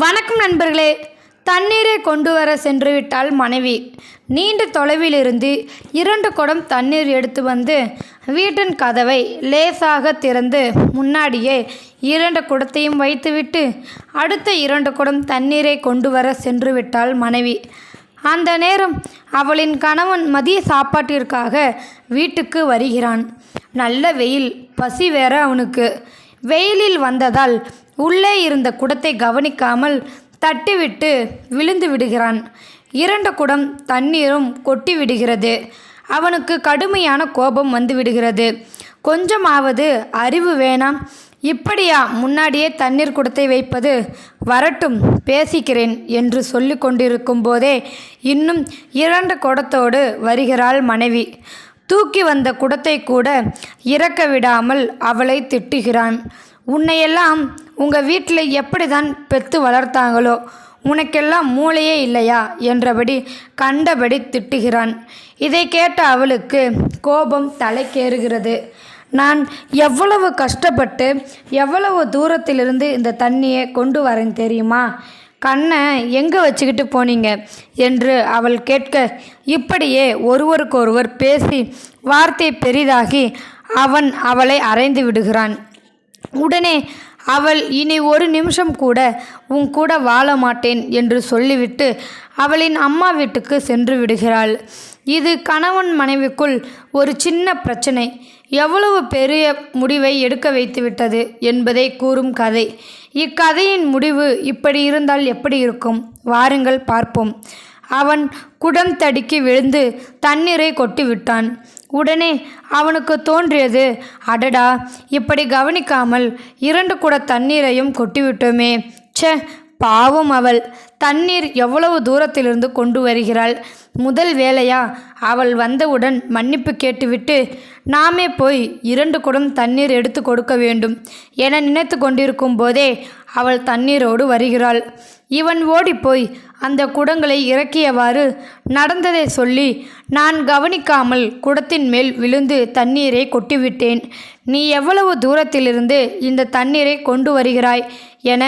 வணக்கம் நண்பர்களே. தண்ணீரை கொண்டு வர சென்று விட்டால் மனைவி. நீண்ட தொலைவில் இருந்து இரண்டு குடம் தண்ணீர் எடுத்து வந்து வீட்டின் கதவை லேசாக திறந்து முன்னாடியே இரண்டு குடத்தையும் வைத்துவிட்டு அடுத்த இரண்டு குடம் தண்ணீரை கொண்டு வர சென்று விட்டால் மனைவி. அந்த நேரம் அவளின் கணவன் மதிய சாப்பாட்டிற்காக வீட்டுக்கு வருகிறான். நல்ல வெயில் பசி வேற அவனுக்கு. வெயிலில் வந்ததால் உள்ளே இருந்த குடத்தை கவனிக்காமல் தட்டிவிட்டு விழுந்து விடுகிறான். இரண்டு குடம் தண்ணீரும் கொட்டி விடுகிறது. அவனுக்கு கடுமையான கோபம் வந்து விடுகிறது. கொஞ்சமாவது அறிவு வேணாம். இப்படியா முன்னாடியே தண்ணீர் குடத்தை வைப்பது வரட்டும் பேசிக்கிறேன் என்று சொல்லி கொண்டிருக்கும் போதே இன்னும் இரண்டு குடத்தோடு வருகிறாள் மனைவி. தூக்கி வந்த குடத்தை கூட இறக்க விடாமல் அவளை திட்டுகிறான். உன்னையெல்லாம் உங்கள் வீட்டில் எப்படி தான் பெத்து வளர்த்தாங்களோ உனக்கெல்லாம் மூளையே இல்லையா? என்றபடி கண்டபடி திட்டுகிறான். இதை கேட்ட அவளுக்கு கோபம் தலைக்கேறுகிறது. நான் எவ்வளவு கஷ்டப்பட்டு எவ்வளவு தூரத்திலிருந்து இந்த தண்ணியை கொண்டு வரேன் தெரியுமா? கண்ணை எங்கே வச்சுக்கிட்டு போனீங்க? என்று அவள் கேட்க இப்படியே ஒருவருக்கொருவர் பேசி வார்த்தை பெரிதாகி அவன் அவளை அறைந்து விடுகிறான். உடனே அவள் இனி ஒரு நிமிஷம் கூட உன் கூட வாழ மாட்டேன் என்று சொல்லிவிட்டு அவளின் அம்மா வீட்டுக்கு சென்று விடுகிறாள். இது கணவன் மனைவிக்குள் ஒரு சின்ன பிரச்சனை. எவ்வளவு பெரிய முடிவை எடுக்க வைத்து விட்டது என்பதை கூறும் கதை. இக்கதையின் முடிவு இப்படி இருந்தால் எப்படி இருக்கும்? வாருங்கள் பார்ப்போம். அவன் குடம் தடுக்கி விழுந்து தண்ணீரை கொட்டி விட்டான் உடனே அவனுக்கு தோன்றியது அடடா இப்படி கவனிக்காமல் இரண்டு குட தண்ணீரையும் கொட்டிவிட்டோமே. ச்சே பாவம் அவள். தண்ணீர் எவ்வளவு தூரத்திலிருந்து கொண்டு வருகிறாள்? முதல் வேலையா அவள் வந்தவுடன் மன்னிப்பு கேட்டுவிட்டு நாமே போய் இரண்டு குடம் தண்ணீர் எடுத்து கொடுக்க வேண்டும் என நினைத்து கொண்டிருக்கும் போதே அவள் தண்ணீரோடு வருகிறாள். இவன் ஓடிப்போய் அந்த குடங்களை இறக்கியவாறு நடந்ததை சொல்லி நான் கவனிக்காமல் குடத்தின் மேல் விழுந்து தண்ணீரை கொட்டிவிட்டேன். நீ எவ்வளவு தூரத்திலிருந்து இந்த தண்ணீரை கொண்டு வருகிறாய் என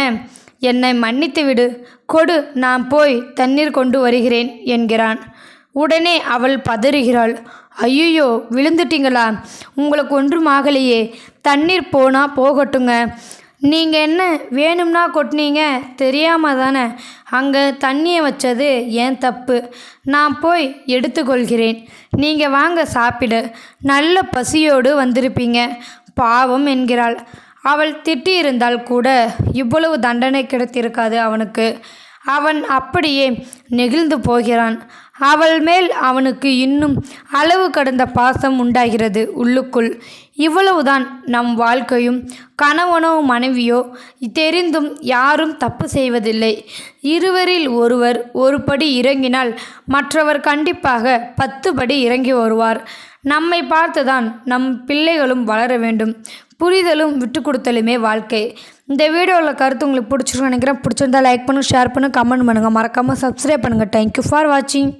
என்னை மன்னித்து விடு. கொடு நான் போய் தண்ணீர் கொண்டு வருகிறேன் என்கிறான். உடனே அவள் பதறுகிறாள். ஐயோ விழுந்துட்டீங்களா? உங்களுக்கு ஒன்றும் ஆகலையே தண்ணீர் போனால் போகட்டுங்க. நீங்கள் என்ன வேணும்னா கொட்டினீங்க? தெரியாமல் தானே அங்கே தண்ணியை வச்சது ஏன் தப்பு? நான் போய் எடுத்துக்கொள்கிறேன். நீங்கள் வாங்க சாப்பிட. நல்ல பசியோடு வந்திருப்பீங்க. பாவம் என்கிறாள். அவள் திட்டியிருந்தால் கூட இவ்வளவு தண்டனை கிடைத்திருக்காது அவனுக்கு. அவன் அப்படியே நெகிழ்ந்து போகிறான். அவள் மேல் அவனுக்கு இன்னும் அளவு கடந்த பாசம் உண்டாகிறது உள்ளுக்குள். இவ்வளவுதான் நம் வாழ்க்கையும். கணவனோ மனைவியோ தெரிந்தும் யாரும் தப்பு செய்வதில்லை. இருவரில் ஒருவர் ஒரு படி இறங்கினால் மற்றவர் கண்டிப்பாக பத்து படி இறங்கி வருவார். நம்மை பார்த்துதான் நம் பிள்ளைகளும் வளர வேண்டும். புரிதலும் விட்டு கொடுத்தலுமே வாழ்க்கை. இந்த வீடியோவில் கருத்து உங்களுக்கு பிடிச்சிருக்கும் நினைக்கிறேன். பிடிச்சிருந்தா லைக் பண்ணுங்கள் ஷேர் பண்ணுங்கள் கமெண்ட் பண்ணுங்கள் மறக்காமல் சப்ஸ்கிரைப் பண்ணுங்கள் தேங்க்யூ ஃபார் வாட்சிங்